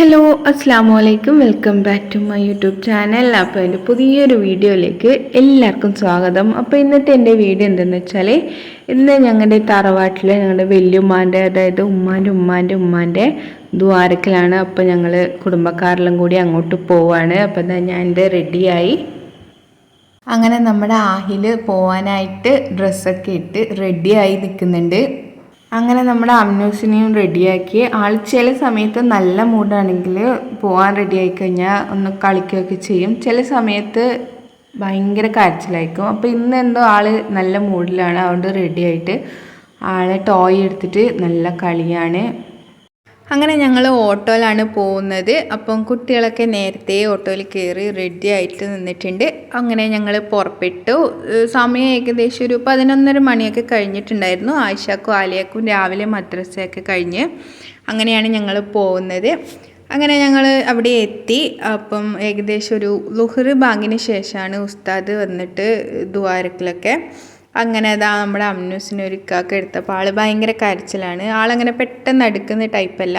Hello അസ്സാം വലൈക്കും welcome back to my YouTube channel അപ്പോൾ എന്റെ പുതിയൊരു വീഡിയോയിലേക്ക് എല്ലാവർക്കും സ്വാഗതം. അപ്പോൾ ഇന്നത്തെ എന്റെ വീഡിയോ എന്തെന്ന് വെച്ചാൽ ഇന്ന് ഞങ്ങളുടെ തറവാട്ടിൽ ഞങ്ങളുടെ വല്യുമ്മാന്റെ അതായത് ഉമ്മാന്റെ ഉമ്മാന്റെ ഉമ്മാന്റെ ദ്വാരക്കലാണ്. അപ്പോൾ ഞങ്ങൾ കുടുംബക്കാരെല്ലാം കൂടി അങ്ങോട്ട് പോവാണ്. അപ്പോൾ ഞാൻ എന്റെ റെഡിയായി അങ്ങനെ നമ്മുടെ ആഹിൽ പോവാനായിട്ട് ഡ്രസ്സൊക്കെ ഇട്ട് റെഡിയായി നിൽക്കുന്നുണ്ട് അങ്ങനെ നമ്മുടെ അമ്നൂസിനെയും റെഡിയാക്കി ആൾ ചില സമയത്ത് നല്ല മൂഡാണെങ്കിൽ പോകാൻ റെഡിയായി കഴിഞ്ഞാൽ ഒന്ന് കളിക്കുകയൊക്കെ ചെയ്യും. ചില സമയത്ത് ഭയങ്കര കരച്ചിലായിരിക്കും. അപ്പോൾ ഇന്ന് എന്തോ ആൾ നല്ല മൂഡിലാണ് അതുകൊണ്ട് റെഡിയായിട്ട് ആളെ ടോയ് എടുത്തിട്ട് നല്ല കളിയാണ്. അങ്ങനെ ഞങ്ങൾ ഓട്ടോയിലാണ് പോകുന്നത്. അപ്പം കുട്ടികളൊക്കെ നേരത്തെ ഓട്ടോയിൽ കയറി റെഡി ആയിട്ട് നിന്നിട്ടുണ്ട്. അങ്ങനെ ഞങ്ങൾ പുറപ്പെട്ടു. സമയം ഏകദേശം ഒരു പതിനൊന്നര മണിയൊക്കെ കഴിഞ്ഞിട്ടുണ്ടായിരുന്നു. ആയിഷാക്കും ആലിയക്കും രാവിലെ മദ്രസയൊക്കെ കഴിഞ്ഞ് അങ്ങനെയാണ് ഞങ്ങൾ പോകുന്നത്. അങ്ങനെ ഞങ്ങൾ അവിടെ എത്തി. അപ്പം ഏകദേശം ഒരു ലുഹർ ബാങ്കിന് ശേഷമാണ് ഉസ്താദ് വന്നിട്ട് ദ്വാരക്കിലൊക്കെ അങ്ങനെ അതാ നമ്മുടെ അമ്നൂസിന് ഒരു ഇക്കാക്ക് എടുത്തപ്പോൾ ആൾ ഭയങ്കര കരച്ചിലാണ്. ആളങ്ങനെ പെട്ടെന്ന് അടുക്കുന്ന ടൈപ്പല്ല.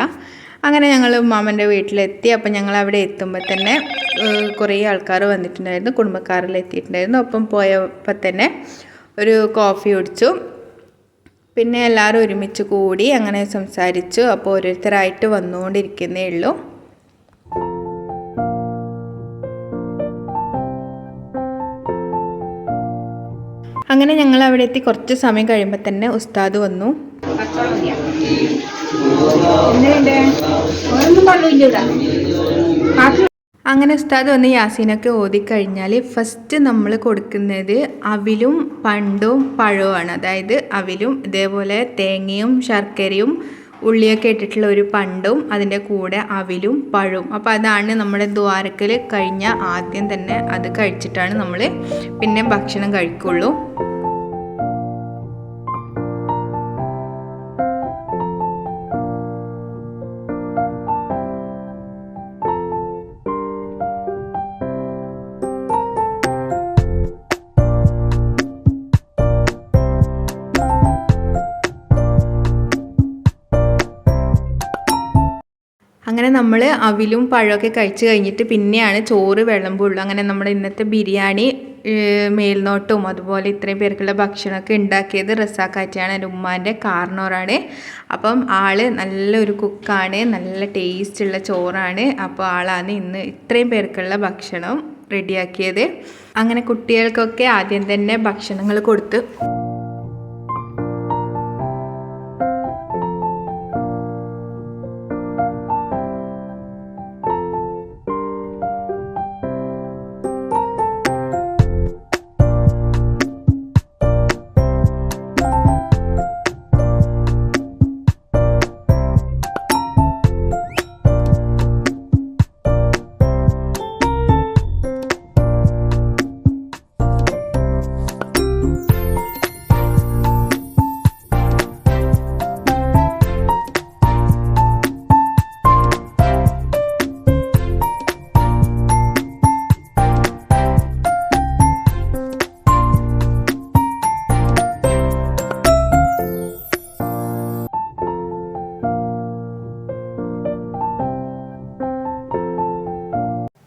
അങ്ങനെ ഞങ്ങൾ ഉമ്മാമന്റെ വീട്ടിലെത്തി. അപ്പം ഞങ്ങൾ അവിടെ എത്തുമ്പോൾ തന്നെ കുറേ ആൾക്കാർ വന്നിട്ടുണ്ടായിരുന്നു. കുടുംബക്കാരിൽ എത്തിയിട്ടുണ്ടായിരുന്നു. അപ്പം പോയപ്പോൾ തന്നെ ഒരു കോഫി കുടിച്ചു. പിന്നെ എല്ലാവരും ഒരുമിച്ച് കൂടി അങ്ങനെ സംസാരിച്ചു. അപ്പോൾ ഓരോരുത്തരായിട്ട് വന്നുകൊണ്ടിരിക്കുന്നേ ഉള്ളൂ. അങ്ങനെ ഞങ്ങൾ അവിടെ എത്തി കുറച്ച് സമയം കഴിയുമ്പോൾ തന്നെ ഉസ്താദ് വന്നു. അങ്ങനെ ഉസ്താദ് വന്ന് യാസീനൊക്കെ ഓതിക്കഴിഞ്ഞാൽ ഫസ്റ്റ് നമ്മൾ കൊടുക്കുന്നത് അവിലും പണ്ടും പഴവുമാണ്. അതായത് അവിലും ഇതേപോലെ തേങ്ങയും ശർക്കരയും ഉള്ളിയൊക്കെ ഇട്ടിട്ടുള്ള ഒരു പണ്ടും അതിന്റെ കൂടെ അവിലും പഴവും അപ്പോൾ അതാണ് നമ്മുടെ ദ്വാരക്കൽ കഴിഞ്ഞ ആദ്യം തന്നെ അത് കഴിച്ചിട്ടാണ് നമ്മൾ പിന്നെ ഭക്ഷണം കഴിക്കുള്ളൂ. അങ്ങനെ നമ്മൾ അവിലും പഴമൊക്കെ കഴിച്ച് കഴിഞ്ഞിട്ട് പിന്നെയാണ് ചോറ് വിളമ്പുള്ളൂ. അങ്ങനെ നമ്മുടെ ഇന്നത്തെ ബിരിയാണി മേൽനോട്ടവും അതുപോലെ ഇത്രയും പേർക്കുള്ള ഭക്ഷണമൊക്കെ ഉണ്ടാക്കിയത് റസാക്കാറ്റിയാണ് എന്റെ ഉമ്മാന്റെ കാർണോറാണ്. അപ്പം ആൾ നല്ലൊരു കുക്കാണ് നല്ല ടേസ്റ്റുള്ള ചോറാണ്. അപ്പോൾ ആളാണ് ഇന്ന് ഇത്രയും പേർക്കുള്ള ഭക്ഷണം റെഡിയാക്കിയത്. അങ്ങനെ കുട്ടികൾക്കൊക്കെ ആദ്യം തന്നെ ഭക്ഷണങ്ങൾ കൊടുത്ത്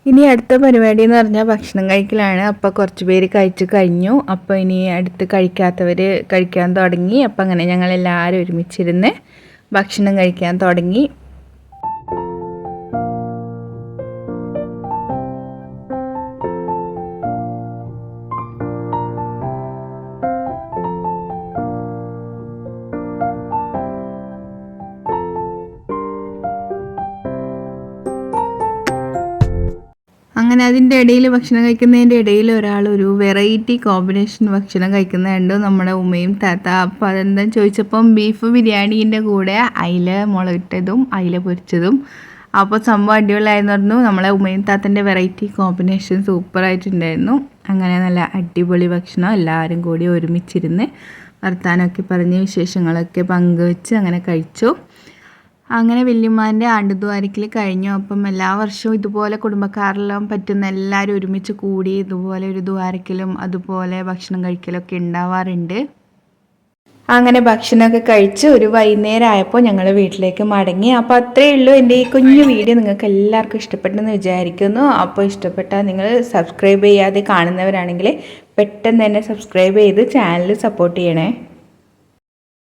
ഇനി അടുത്ത പരിപാടി എന്ന് പറഞ്ഞാൽ ഭക്ഷണം കഴിക്കലാണ്. അപ്പോൾ കുറച്ച് പേര് കഴിച്ച് കഴിഞ്ഞു. അപ്പോൾ ഇനി അടുത്ത് കഴിക്കാത്തവർ കഴിക്കാൻ തുടങ്ങി. അപ്പോൾ അങ്ങനെ ഞങ്ങൾ എല്ലാവരും ഒരുമിച്ചിരുന്ന് ഭക്ഷണം കഴിക്കാൻ തുടങ്ങി. അങ്ങനെ അതിന്റെ ഇടയിൽ ഭക്ഷണം കഴിക്കുന്നതിന്റെ ഇടയിൽ ഒരാൾ ഒരു വെറൈറ്റി കോമ്പിനേഷൻ ഭക്ഷണം കഴിക്കുന്നുണ്ട്. നമ്മുടെ ഉമ്മയും താത്ത അപ്പോൾ അതെന്താ ചോദിച്ചപ്പം ബീഫ് ബിരിയാണീന്റെ കൂടെ അയില മുളകിട്ടതും അയില പൊരിച്ചതും. അപ്പോൾ സംഭവം അടിപൊളിയായിരുന്നു പറഞ്ഞു. നമ്മളെ ഉമ്മയും താത്തന്റെ വെറൈറ്റി കോമ്പിനേഷൻ സൂപ്പറായിട്ടുണ്ടായിരുന്നു. അങ്ങനെ നല്ല അടിപൊളി ഭക്ഷണം എല്ലാവരും കൂടി ഒരുമിച്ചിരുന്ന് വർത്താനമൊക്കെ പറഞ്ഞ് വിശേഷങ്ങളൊക്കെ പങ്കുവെച്ച് അങ്ങനെ കഴിച്ചു. അങ്ങനെ വല്യമ്മാന്റെ ആണ്ടുദ്വാരക്കിൽ കഴിഞ്ഞു. അപ്പം എല്ലാ വർഷവും ഇതുപോലെ കുടുംബക്കാരെല്ലാം പറ്റുന്ന എല്ലാവരും ഒരുമിച്ച് കൂടി ഇതുപോലെ ഒരു ദ്വാരക്കലും അതുപോലെ ഭക്ഷണം കഴിക്കലൊക്കെ ഉണ്ടാവാറുണ്ട്. അങ്ങനെ ഭക്ഷണമൊക്കെ കഴിച്ച് ഒരു വൈകുന്നേരം ആയപ്പോൾ ഞങ്ങൾ വീട്ടിലേക്ക് മടങ്ങി. അപ്പോൾ അത്രയേ ഉള്ളൂ എന്റെ ഈ കുഞ്ഞു വീഡിയോ. നിങ്ങൾക്ക് എല്ലാവർക്കും ഇഷ്ടപ്പെട്ടെന്ന് വിചാരിക്കുന്നു. അപ്പോൾ ഇഷ്ടപ്പെട്ടാൽ നിങ്ങൾ സബ്സ്ക്രൈബ് ചെയ്യാതെ കാണുന്നവരാണെങ്കിൽ പെട്ടെന്ന് തന്നെ സബ്സ്ക്രൈബ് ചെയ്ത് ചാനൽ സപ്പോർട്ട് ചെയ്യണേ.